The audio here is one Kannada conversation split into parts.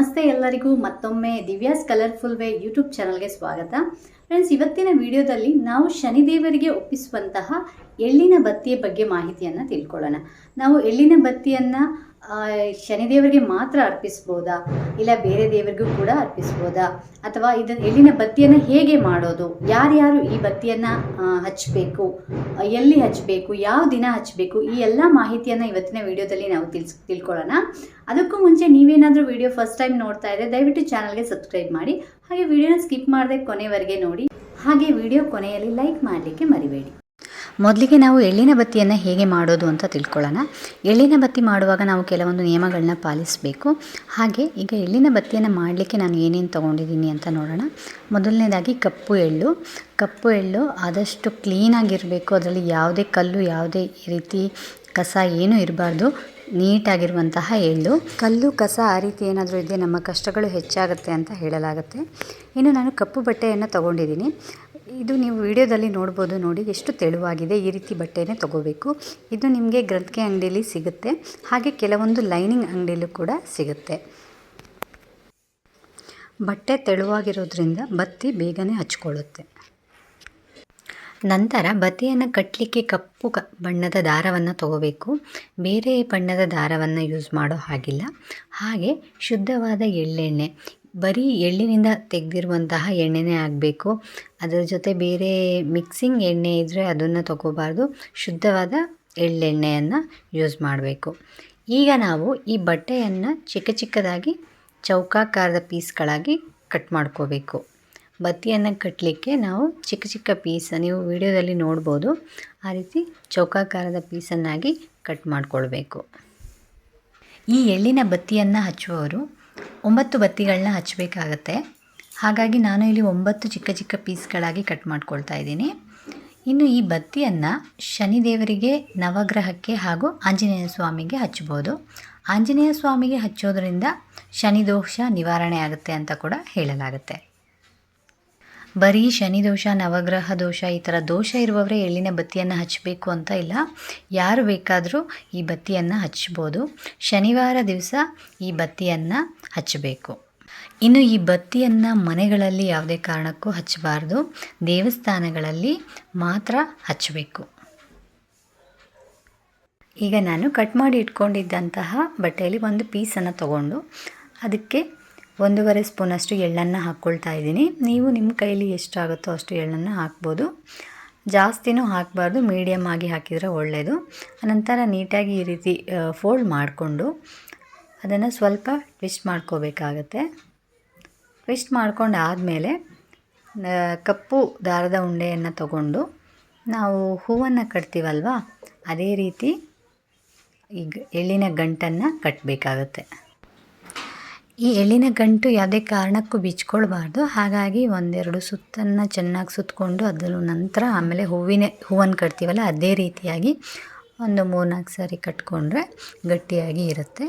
ನಮಸ್ತೆ ಎಲ್ಲರಿಗೂ ಮತ್ತೊಮ್ಮೆ ದಿವ್ಯಾಸ್ ಕಲರ್ಫುಲ್ ವೇ ಯೂಟ್ಯೂಬ್ ಚಾನಲ್ಗೆ ಸ್ವಾಗತ. ಫ್ರೆಂಡ್ಸ್, ಇವತ್ತಿನ ವಿಡಿಯೋದಲ್ಲಿ ನಾವು ಶನಿದೇವರಿಗೆ ಒಪ್ಪಿಸುವಂತಹ ಎಳ್ಳಿನ ಬತ್ತಿಯ ಬಗ್ಗೆ ಮಾಹಿತಿಯನ್ನು ತಿಳ್ಕೊಳ್ಳೋಣ. ನಾವು ಎಳ್ಳಿನ ಬತ್ತಿಯನ್ನು ಶನಿದೇವರಿಗೆ ಮಾತ್ರ ಅರ್ಪಿಸ್ಬೋದಾ? ಇಲ್ಲ ಬೇರೆ ದೇವರಿಗೂ ಕೂಡ ಅರ್ಪಿಸ್ಬೋದಾ? ಅಥವಾ ಇದನ್ನ ಎಳ್ಳಿನ ಬತ್ತಿಯನ್ನು ಹೇಗೆ ಮಾಡೋದು? ಯಾರ್ಯಾರು ಈ ಬತ್ತಿಯನ್ನು ಹಚ್ಚಬೇಕು ಎಲ್ಲಿ ಹಚ್ಚಬೇಕು ಯಾವ ದಿನ ಹಚ್ಚಬೇಕು ಈ ಎಲ್ಲ ಮಾಹಿತಿಯನ್ನು ಇವತ್ತಿನ ವಿಡಿಯೋದಲ್ಲಿ ನಾವು ತಿಳ್ಸ್, ತಿಳ್ಕೊಳ್ಳೋಣ. ಅದಕ್ಕೂ ಮುಂಚೆ ನೀವೇನಾದರೂ ವಿಡಿಯೋ ಫಸ್ಟ್ ಟೈಮ್ ನೋಡ್ತಾ ಇದ್ದರೆ ದಯವಿಟ್ಟು ಚಾನಲ್ಗೆ ಸಬ್ಸ್ಕ್ರೈಬ್ ಮಾಡಿ. ಹಾಗೆ ವಿಡಿಯೋನ ಸ್ಕಿಪ್ ಮಾಡದೆ ಕೊನೆವರೆಗೆ ನೋಡಿ. ಹಾಗೆ ವಿಡಿಯೋ ಕೊನೆಯಲ್ಲಿ ಲೈಕ್ ಮಾಡಲಿಕ್ಕೆ ಮರಿಬೇಡಿ. ಮೊದಲಿಗೆ ನಾವು ಎಳ್ಳಿನ ಬತ್ತಿಯನ್ನು ಹೇಗೆ ಮಾಡೋದು ಅಂತ ತಿಳ್ಕೊಳ್ಳೋಣ. ಎಳ್ಳಿನ ಬತ್ತಿ ಮಾಡುವಾಗ ನಾವು ಕೆಲವೊಂದು ನಿಯಮಗಳನ್ನ ಪಾಲಿಸಬೇಕು. ಹಾಗೆ ಈಗ ಎಳ್ಳಿನ ಬತ್ತಿಯನ್ನು ಮಾಡಲಿಕ್ಕೆ ನಾನು ಏನೇನು ತೊಗೊಂಡಿದ್ದೀನಿ ಅಂತ ನೋಡೋಣ. ಮೊದಲನೇದಾಗಿ ಕಪ್ಪು ಎಳ್ಳು. ಕಪ್ಪು ಎಳ್ಳು ಆದಷ್ಟು ಕ್ಲೀನಾಗಿರಬೇಕು ಅದರಲ್ಲಿ ಯಾವುದೇ ಕಲ್ಲು, ಯಾವುದೇ ರೀತಿ ಕಸ ಏನೂ ಇರಬಾರ್ದು. ನೀಟಾಗಿರುವಂತಹ ಎಳ್ಳು. ಕಲ್ಲು, ಕಸ ಆ ರೀತಿ ಏನಾದರೂ ಇದ್ದರೆ ನಮ್ಮ ಕಷ್ಟಗಳು ಹೆಚ್ಚಾಗುತ್ತೆ ಅಂತ ಹೇಳಲಾಗುತ್ತೆ. ಇನ್ನು ನಾನು ಕಪ್ಪು ಬಟ್ಟೆಯನ್ನು ತಗೊಂಡಿದ್ದೀನಿ. ಇದು ನೀವು ವಿಡಿಯೋದಲ್ಲಿ ನೋಡ್ಬೋದು ನೋಡಿ ಎಷ್ಟು ತೆಳುವಾಗಿದೆ ಈ ರೀತಿ ಬಟ್ಟೆನೇ ತಗೋಬೇಕು. ಇದು ನಿಮಗೆ ಗ್ರಂಥಿಗೆ ಅಂಗಡಿಯಲ್ಲಿ ಸಿಗುತ್ತೆ. ಹಾಗೆ ಕೆಲವೊಂದು ಲೈನಿಂಗ್ ಅಂಗಡಿಯಲ್ಲೂ ಕೂಡ ಸಿಗುತ್ತೆ. ಬಟ್ಟೆ ತೆಳುವಾಗಿರೋದ್ರಿಂದ ಬತ್ತಿ ಬೇಗನೆ ಹಚ್ಕೊಳ್ಳುತ್ತೆ. ನಂತರ ಬತ್ತಿಯನ್ನು ಕಟ್ಟಲಿಕ್ಕೆ ಕಪ್ಪು ಕ, ಬಣ್ಣದ ದಾರವನ್ನು ತಗೋಬೇಕು. ಬೇರೆ ಬಣ್ಣದ ದಾರವನ್ನು ಯೂಸ್ ಮಾಡೋ ಹಾಗಿಲ್ಲ. ಹಾಗೆ ಶುದ್ಧವಾದ ಎಳ್ಳೆಣ್ಣೆ ಬರೀ ಎಳ್ಳಿನಿಂದ ತೆಗೆದಿರುವಂತಹ ಎಣ್ಣೆನೇ ಆಗಬೇಕು. ಅದರ ಜೊತೆ ಬೇರೆ ಮಿಕ್ಸಿಂಗ್ ಎಣ್ಣೆ ಇದ್ದರೆ ಅದನ್ನು ತಗೋಬಾರ್ದು. ಶುದ್ಧವಾದ ಎಳ್ಳೆಣ್ಣೆಯನ್ನು ಯೂಸ್ ಮಾಡಬೇಕು. ಈಗ ನಾವು ಈ ಬಟ್ಟೆಯನ್ನು ಚಿಕ್ಕ ಚಿಕ್ಕದಾಗಿ ಚೌಕಾಕಾರದ ಪೀಸ್ಗಳಾಗಿ ಕಟ್ ಮಾಡ್ಕೋಬೇಕು. ಬತ್ತಿಯನ್ನು ಕಟ್ಟಲಿಕ್ಕೆ ನಾವು ಚಿಕ್ಕ ಚಿಕ್ಕ ಪೀಸ್ ನೀವು ವಿಡಿಯೋದಲ್ಲಿ ನೋಡ್ಬೋದು, ಆ ರೀತಿ ಚೌಕಾಕಾರದ ಪೀಸನ್ನಾಗಿ ಕಟ್ ಮಾಡಿಕೊಳ್ಬೇಕು. ಈ ಎಳ್ಳಿನ ಬತ್ತಿಯನ್ನು ಹಚ್ಚುವವರು ಒಂಬತ್ತು ಬತ್ತಿಗಳನ್ನ ಹಚ್ಚಬೇಕಾಗತ್ತೆ ಹಾಗಾಗಿ ನಾನು ಇಲ್ಲಿ ಒಂಬತ್ತು ಚಿಕ್ಕ ಚಿಕ್ಕ ಪೀಸ್ಗಳಾಗಿ ಕಟ್ ಮಾಡ್ಕೊಳ್ತಾ ಇದ್ದೀನಿ. ಇನ್ನು ಈ ಬತ್ತಿಯನ್ನು ಶನಿದೇವರಿಗೆ, ನವಗ್ರಹಕ್ಕೆ ಹಾಗೂ ಆಂಜನೇಯ ಸ್ವಾಮಿಗೆ ಹಚ್ಬೋದು. ಆಂಜನೇಯ ಸ್ವಾಮಿಗೆ ಹಚ್ಚೋದರಿಂದ ಶನಿ ದೋಷ ನಿವಾರಣೆ ಆಗುತ್ತೆ ಅಂತ ಕೂಡ ಹೇಳಲಾಗುತ್ತೆ. ಬರೀ ಶನಿ ದೋಷ, ನವಗ್ರಹ ದೋಷ ಈ ಥರ ದೋಷ ಇರುವವರೇ ಎಳ್ಳಿನ ಬತ್ತಿಯನ್ನು ಹಚ್ಚಬೇಕು ಅಂತ ಇಲ್ಲ. ಯಾರು ಬೇಕಾದರೂ ಈ ಬತ್ತಿಯನ್ನು ಹಚ್ಬೋದು. ಶನಿವಾರ ದಿವಸ ಈ ಬತ್ತಿಯನ್ನು ಹಚ್ಚಬೇಕು. ಇನ್ನು ಈ ಬತ್ತಿಯನ್ನು ಮನೆಗಳಲ್ಲಿ ಯಾವುದೇ ಕಾರಣಕ್ಕೂ ಹಚ್ಚಬಾರ್ದು. ದೇವಸ್ಥಾನಗಳಲ್ಲಿ ಮಾತ್ರ ಹಚ್ಚಬೇಕು. ಈಗ ನಾನು ಕಟ್ ಮಾಡಿ ಇಟ್ಕೊಂಡಿದ್ದಂತಹ ಬಟ್ಟೆಯಲ್ಲಿ ಒಂದು ಪೀಸನ್ನು ತಗೊಂಡು ಅದಕ್ಕೆ ಒಂದೂವರೆ ಸ್ಪೂನಷ್ಟು ಎಳ್ಳನ್ನು ಹಾಕ್ಕೊಳ್ತಾ ಇದ್ದೀನಿ. ನೀವು ನಿಮ್ಮ ಕೈಲಿ ಎಷ್ಟಾಗುತ್ತೋ ಅಷ್ಟು ಎಳ್ಳನ್ನು ಹಾಕ್ಬೋದು. ಜಾಸ್ತಿನೂ ಹಾಕಬಾರ್ದು ಮೀಡಿಯಮ್ ಆಗಿ ಹಾಕಿದರೆ ಒಳ್ಳೆಯದು ಅನಂತರ ನೀಟಾಗಿ ಈ ರೀತಿ ಫೋಲ್ಡ್ ಮಾಡಿಕೊಂಡು ಅದನ್ನು ಸ್ವಲ್ಪ ಟ್ವಿಸ್ಟ್ ಮಾಡ್ಕೋಬೇಕಾಗತ್ತೆ. ಟ್ವಿಸ್ಟ್ ಮಾಡ್ಕೊಂಡು ಆದಮೇಲೆ ಕಪ್ಪು ದಾರದ ಉಂಡೆಯನ್ನು ತಗೊಂಡು ನಾವು ಹೂವನ್ನು ಕಟ್ತೀವಲ್ವಾ, ಅದೇ ರೀತಿ ಈ ಎಳ್ಳಿನ ಗಂಟನ್ನು ಕಟ್ಟಬೇಕಾಗತ್ತೆ ಈ ಎಳ್ಳಿನ ಗಂಟು ಯಾವುದೇ ಕಾರಣಕ್ಕೂ ಬಿಚ್ಕೊಳ್ಬಾರ್ದು. ಹಾಗಾಗಿ ಒಂದೆರಡು ಸುತ್ತನ್ನು ಚೆನ್ನಾಗಿ ಸುತ್ತಕೊಂಡು ಅದರ ನಂತರ ಆಮೇಲೆ ಹೂವಿನ, ಹೂವನ್ನು ಕಟ್ತೀವಲ್ಲ, ಅದೇ ರೀತಿಯಾಗಿ ಒಂದು ಮೂರ್ನಾಲ್ಕು ಸಾರಿ ಕಟ್ಕೊಂಡ್ರೆ ಗಟ್ಟಿಯಾಗಿ ಇರುತ್ತೆ.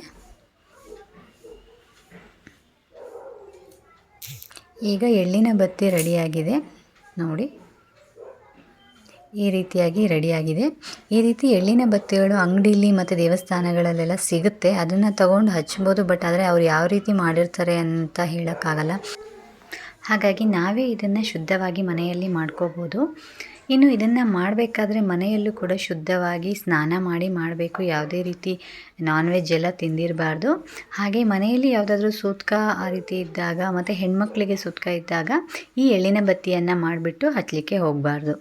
ಈಗ ಎಳ್ಳಿನ ಬತ್ತಿ ರೆಡಿಯಾಗಿದೆ. ನೋಡಿ. ಈ ರೀತಿಯಾಗಿ ರೆಡಿಯಾಗಿದೆ. ಈ ರೀತಿ ಎಳ್ಳಿನ ಬತ್ತಿಗಳು ಅಂಗಡಿಲಿ ಮತ್ತು ದೇವಸ್ಥಾನಗಳಲ್ಲೆಲ್ಲ ಸಿಗುತ್ತೆ. ಅದನ್ನು ತಗೊಂಡು ಹಚ್ಬೋದು, ಬಟ್ ಆದರೆ ಅವ್ರು ಯಾವ ರೀತಿ ಮಾಡಿರ್ತಾರೆ ಅಂತ ಹೇಳೋಕ್ಕಾಗಲ್ಲ. ಹಾಗಾಗಿ ನಾವೇ ಇದನ್ನು ಶುದ್ಧವಾಗಿ ಮನೆಯಲ್ಲಿ ಮಾಡ್ಕೋಬೋದು. ಇನ್ನು ಇದನ್ನು ಮಾಡಬೇಕಾದ್ರೆ ಮನೆಯಲ್ಲೂ ಕೂಡ ಶುದ್ಧವಾಗಿ ಸ್ನಾನ ಮಾಡಿ ಮಾಡಬೇಕು. ಯಾವುದೇ ರೀತಿ ನಾನ್ ವೆಜ್ ಎಲ್ಲ ತಿಂದಿರಬಾರ್ದು. ಹಾಗೆ ಮನೆಯಲ್ಲಿ ಯಾವುದಾದ್ರೂ ಸೂತ್ಕ ಆ ರೀತಿ ಇದ್ದಾಗ, ಮತ್ತು ಹೆಣ್ಮಕ್ಳಿಗೆ ಸೂತ್ಕ ಇದ್ದಾಗ ಈ ಎಳ್ಳಿನ ಬತ್ತಿಯನ್ನು ಮಾಡಿಬಿಟ್ಟು ಹಚ್ಚಲಿಕ್ಕೆ ಹೋಗಬಾರ್ದು.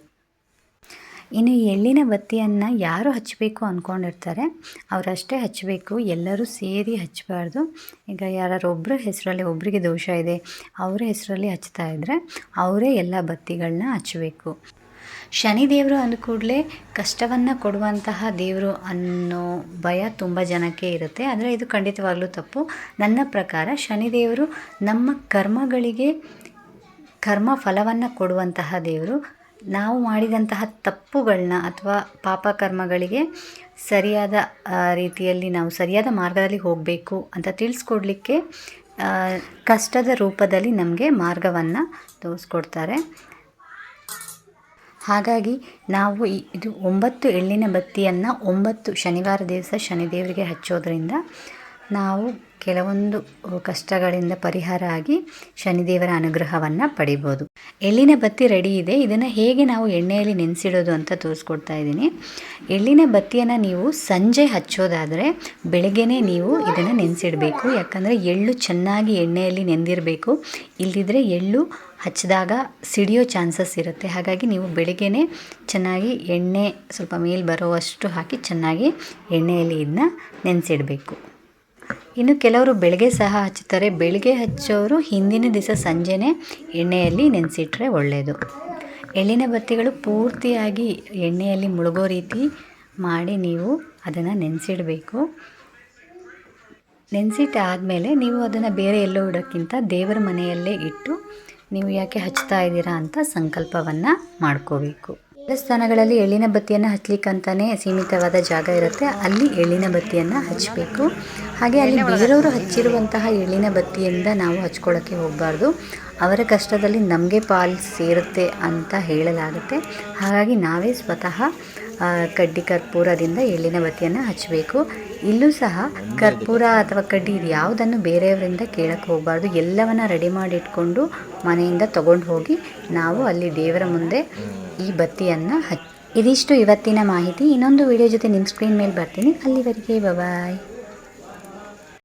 ಇನ್ನು ಎಳ್ಳಿನ ಬತ್ತಿಯನ್ನು ಯಾರು ಹಚ್ಚಬೇಕು ಅಂದ್ಕೊಂಡಿರ್ತಾರೆ ಅವರಷ್ಟೇ ಹಚ್ಚಬೇಕು. ಎಲ್ಲರೂ ಸೇರಿ ಹಚ್ಚಬಾರ್ದು. ಈಗ ಯಾರು ಒಬ್ಬರ ಹೆಸರಲ್ಲಿ ಒಬ್ಬರಿಗೆ ದೋಷ ಇದೆ, ಅವರ ಹೆಸರಲ್ಲಿ ಹಚ್ತಾ ಇದ್ದರೆ ಅವರೇ ಎಲ್ಲ ಬತ್ತಿಗಳನ್ನ ಹಚ್ಚಬೇಕು. ಶನಿದೇವರು ಅಂದ ಕೂಡಲೇ ಕಷ್ಟವನ್ನು ಕೊಡುವಂತಹ ದೇವರು ಅನ್ನೋ ಭಯ ತುಂಬ ಜನಕ್ಕೆ ಇರುತ್ತೆ. ಆದರೆ ಇದು ಖಂಡಿತವಾಗ್ಲೂ ತಪ್ಪು. ನನ್ನ ಪ್ರಕಾರ ಶನಿದೇವರು ನಮ್ಮ ಕರ್ಮಗಳಿಗೆ ಕರ್ಮ ಫಲವನ್ನು ಕೊಡುವಂತಹ ದೇವರು. ನಾವು ಮಾಡಿದಂತಹ ತಪ್ಪುಗಳನ್ನ ಅಥವಾ ಪಾಪ ಕರ್ಮಗಳಿಗೆ ಸರಿಯಾದ ರೀತಿಯಲ್ಲಿ ನಾವು ಸರಿಯಾದ ಮಾರ್ಗದಲ್ಲಿ ಹೋಗಬೇಕು ಅಂತ ತಿಳಿಸ್ಕೊಡ್ಲಿಕ್ಕೆ ಕಷ್ಟದ ರೂಪದಲ್ಲಿ ನಮಗೆ ಮಾರ್ಗವನ್ನು ತೋರಿಸ್ಕೊಡ್ತಾರೆ. ಹಾಗಾಗಿ ನಾವು ಈ, ಇದು ಒಂಬತ್ತು ಎಳ್ಳಿನ ಬತ್ತಿಯನ್ನು ಒಂಬತ್ತು ಶನಿವಾರ ದಿವಸ ಶನಿದೇವರಿಗೆ ಹಚ್ಚೋದ್ರಿಂದ ನಾವು ಕೆಲವೊಂದು ಕಷ್ಟಗಳಿಂದ ಪರಿಹಾರ ಆಗಿ ಶನಿದೇವರ ಅನುಗ್ರಹವನ್ನು ಪಡಿಬೋದು. ಎಳ್ಳಿನ ಬತ್ತಿ ರೆಡಿ ಇದೆ. ಇದನ್ನು ಹೇಗೆ ನಾವು ಎಣ್ಣೆಯಲ್ಲಿ ನೆನೆಸಿಡೋದು ಅಂತ ತೋರಿಸ್ಕೊಡ್ತಾ ಇದ್ದೀನಿ. ಎಳ್ಳಿನ ಬತ್ತಿಯನ್ನು ನೀವು ಸಂಜೆ ಹಚ್ಚೋದಾದರೆ ಬೆಳಗ್ಗೆನೇ ನೀವು ಇದನ್ನು ನೆನೆಸಿಡಬೇಕು. ಯಾಕಂದರೆ ಎಳ್ಳು ಚೆನ್ನಾಗಿ ಎಣ್ಣೆಯಲ್ಲಿ ನೆಂದಿರಬೇಕು. ಇಲ್ಲದಿದ್ದರೆ ಎಳ್ಳು ಹಚ್ಚಿದಾಗ ಸಿಡಿಯೋ ಚಾನ್ಸಸ್ ಇರುತ್ತೆ. ಹಾಗಾಗಿ ನೀವು ಬೆಳಗ್ಗೆನೇ ಚೆನ್ನಾಗಿ ಎಣ್ಣೆ ಸ್ವಲ್ಪ ಮೇಲೆ ಬರೋವಷ್ಟು ಹಾಕಿ ಚೆನ್ನಾಗಿ ಎಣ್ಣೆಯಲ್ಲಿ ಇದನ್ನ ನೆನೆಸಿಡಬೇಕು. ಇನ್ನು ಕೆಲವರು ಬೆಳಗ್ಗೆ ಸಹ ಹಚ್ಚುತ್ತಾರೆ. ಬೆಳಗ್ಗೆ ಹಚ್ಚೋರು ಹಿಂದಿನ ದಿವಸ ಸಂಜೆನೇ ಎಣ್ಣೆಯಲ್ಲಿ ನೆನೆಸಿಟ್ರೆ ಒಳ್ಳೆಯದು ಎಳ್ಳಿನ ಬತ್ತಿಗಳು ಪೂರ್ತಿಯಾಗಿ ಎಣ್ಣೆಯಲ್ಲಿ ಮುಳುಗೋ ರೀತಿ ಮಾಡಿ ನೀವು ಅದನ್ನು ನೆನೆಸಿಡಬೇಕು. ನೆನೆಸಿಟ್ಟಾದಮೇಲೆ ನೀವು ಅದನ್ನು ಬೇರೆ ಎಲ್ಲೋ ಇಡೋಕ್ಕಿಂತ ದೇವರ ಮನೆಯಲ್ಲೇ ಇಟ್ಟು ನೀವು ಯಾಕೆ ಹಚ್ತಾ ಇದ್ದೀರಾ ಅಂತ ಸಂಕಲ್ಪವನ್ನು ಮಾಡ್ಕೋಬೇಕು. ದೇವಸ್ಥಾನಗಳಲ್ಲಿ ಎಳ್ಳಿನ ಬತ್ತಿಯನ್ನು ಹಚ್ಚಲಿಕ್ಕಂತಾನೆ ಸೀಮಿತವಾದ ಜಾಗ ಇರುತ್ತೆ. ಅಲ್ಲಿ ಎಳ್ಳಿನ ಬತ್ತಿಯನ್ನು ಹಚ್ಚಬೇಕು ಹಾಗೆ ಅಲ್ಲಿ ಬೇರೆಯವರು ಹಚ್ಚಿರುವಂತಹ ಎಳ್ಳಿನ ಬತ್ತಿಯಿಂದ ನಾವು ಹಚ್ಕೊಳ್ಳೋಕ್ಕೆ ಹೋಗಬಾರ್ದು. ಅವರ ಕಷ್ಟದಲ್ಲಿ ನಮಗೆ ಪಾಲು ಸೇರುತ್ತೆ ಅಂತ ಹೇಳಲಾಗುತ್ತೆ. ಹಾಗಾಗಿ ನಾವೇ ಸ್ವತಃ ಕಡ್ಡಿ ಕರ್ಪೂರದಿಂದ ಎಳ್ಳಿನ ಬತ್ತಿಯನ್ನು ಹಚ್ಚಬೇಕು ಇಲ್ಲೂ ಸಹ ಕರ್ಪೂರ ಅಥವಾ ಕಡ್ಡಿ ಇದು ಯಾವುದನ್ನು ಬೇರೆಯವರಿಂದ ಕೇಳಕ್ಕೆ ಹೋಗಬಾರ್ದು. ಎಲ್ಲವನ್ನು ರೆಡಿ ಮಾಡಿಟ್ಕೊಂಡು ಮನೆಯಿಂದ ತಗೊಂಡು ಹೋಗಿ ನಾವು ಅಲ್ಲಿ ದೇವರ ಮುಂದೆ ಈ ಬತ್ತಿಯನ್ನು ಹಚ್ಚಿ ಇದಿಷ್ಟು ಇವತ್ತಿನ ಮಾಹಿತಿ. ಇನ್ನೊಂದು ವಿಡಿಯೋ ಜೊತೆ ನಿಮ್ಮ ಸ್ಕ್ರೀನ್ ಮೇಲೆ ಬರ್ತೀನಿ. ಅಲ್ಲಿವರೆಗೆ ಬಾಯ್.